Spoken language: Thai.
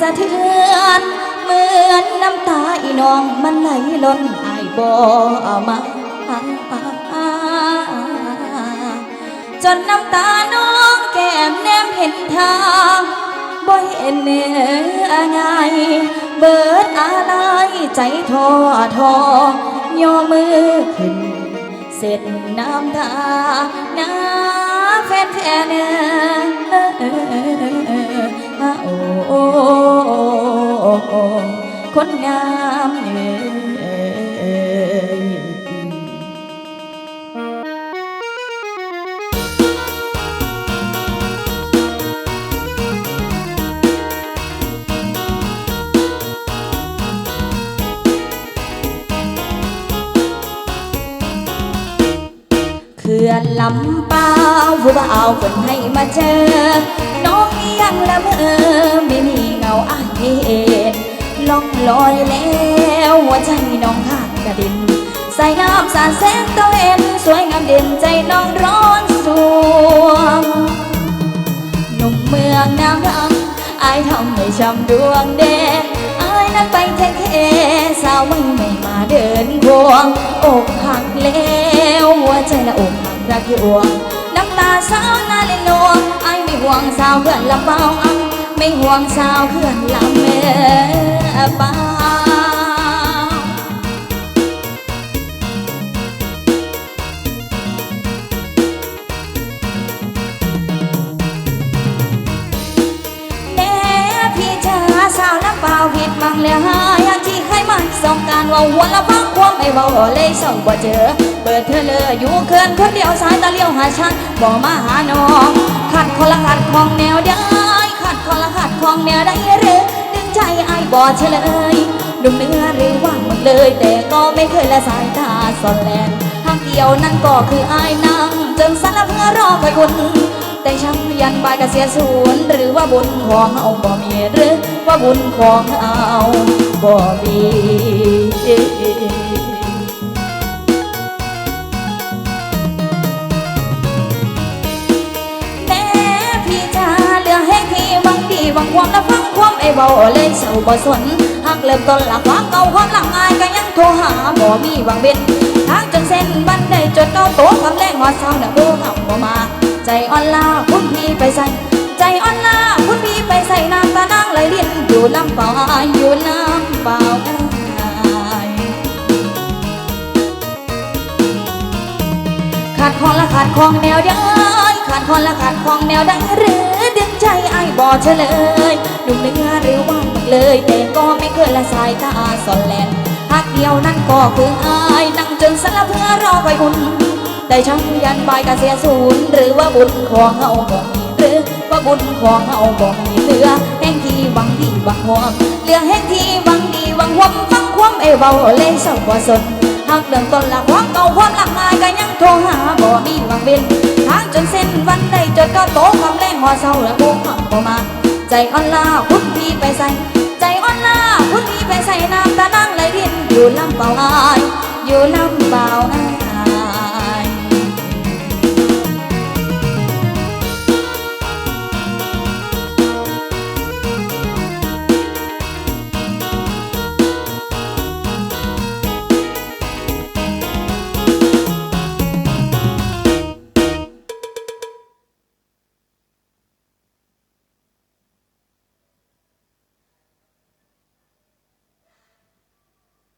สะเทือนเหมือนน้ำตาอีน้องมันไหลล้นอายบ่มาจนน้ำตาน้องแก้มแนมเห็นทางบ่เห็นเนื้อไงเบิดอะไรใจท้อทอย่อมือขึ้นเสร็จน้ำตาหน้าแฟนแฟนเอ คนงามเอ่ ขื่อนลำป่าผู้บ่าวคนให้มาเจอ น้องยังละเมอไม่มีเงาอายเห็นล่องลอยแล้วหัวใจน้องขาดกระดินใส่น้ำสาดแสงตะเวนสวยงามเด่นใจน้องร้อนสวงหนุ่มเมืองน้ำรังอายทำให้ช้ำดวงแดงอายนั้นไปแท้แค่สาวไมึงไม่มาเดินควงอกหักแล้วหัวใจละอก รักที่อวงน้ำตาสาวนาเล่นลวงอไม่ห่วงสาวเพื่อนลำเบาอังไม่ห่วงสาวเพื่อนลำเมเปล่าแน่พี่จ๋าสาวน้ำเปล่าผิดบังแล้ว หาอยากที่งการว่าหัวละฟังความไม่เบาเลยส่งบ่เจอ เปิดเธอเลยอยู่เคินคนเดียวสายตาเลี้ยวหาฉันบ่มาหาน้องขัดคนละขัดของแนวได้ขัดคนละขัดของแนวได้หรือดึงใจไอ้บ่เฉลยหนุ่มเนื้อหรือว่างหมดเลย แต่ก็ไม่เคยละสายตาสอนแลนทางเดียวนั่นก็คือไอ้นั่งจนสันละเพื่อรอคอยคุณ แต่ช่างยันบายกเสียศูนย์หรือว่าบุญของเอาบ่มีหรือว่าบุญของเอาบ่มีแม่พิจาเหลือให้ที่หวังดีหวังความและฟังความไอ้เบาเลยเศร้าบ่สนหากเริ่มต้นหละความเก่าความหลังอายก็ยังโทรหาบ่มีหวังเบ็นทางจนเส้นบันไดจนเก้าโตะความแรงหอดเศร้าเนี่ยโทรกลับบ่มา ใจอ่อนลาคุณพี่ไปใส่ ใจอ่อนลาคุณพี่ไปใส่น้ำตานางไหลเลียนอยู่ลำเปล่าอยอยู่ลำเปล่าอายขาดคองละขาดคองแนวได้ขาดคองละขาดคองแนวได้หรือดึงใจไอ้บอเฉลยหนุ่มเนื้อหรือว่างหมดเลย แต่ก็ไม่เคยละสายตาสอนแลนหักเดียวนั่นก็คืออายนั่งจนสละเพื่อรอคอยคุณ ได้ช่างยันบายกเสียศูนย์หรือว่าบุญของเฮาบ่มีหรือว่าบุญของเฮาบ่มีเหลือแห่งที่หวังดีหวังหวงเหลือแห่งที่หวังดีหวังหวงฟังความเอเบาเลยเศร้ากว่าสนหากเริ่มต้นละความเก่าความหลักอายก็ยังโทรหาบ่มีหวังเบ็นทางจนเส้นวันใดจนก็โตความแรงหัวเศร้าและบุกหักบ่มา ใจอ่อนลาคุณพี่ไปใส่ใจอ่อนลาคุณพี่ไปใส่น้ำตานั่งไหลรินอยู่ลำเปล่าอาย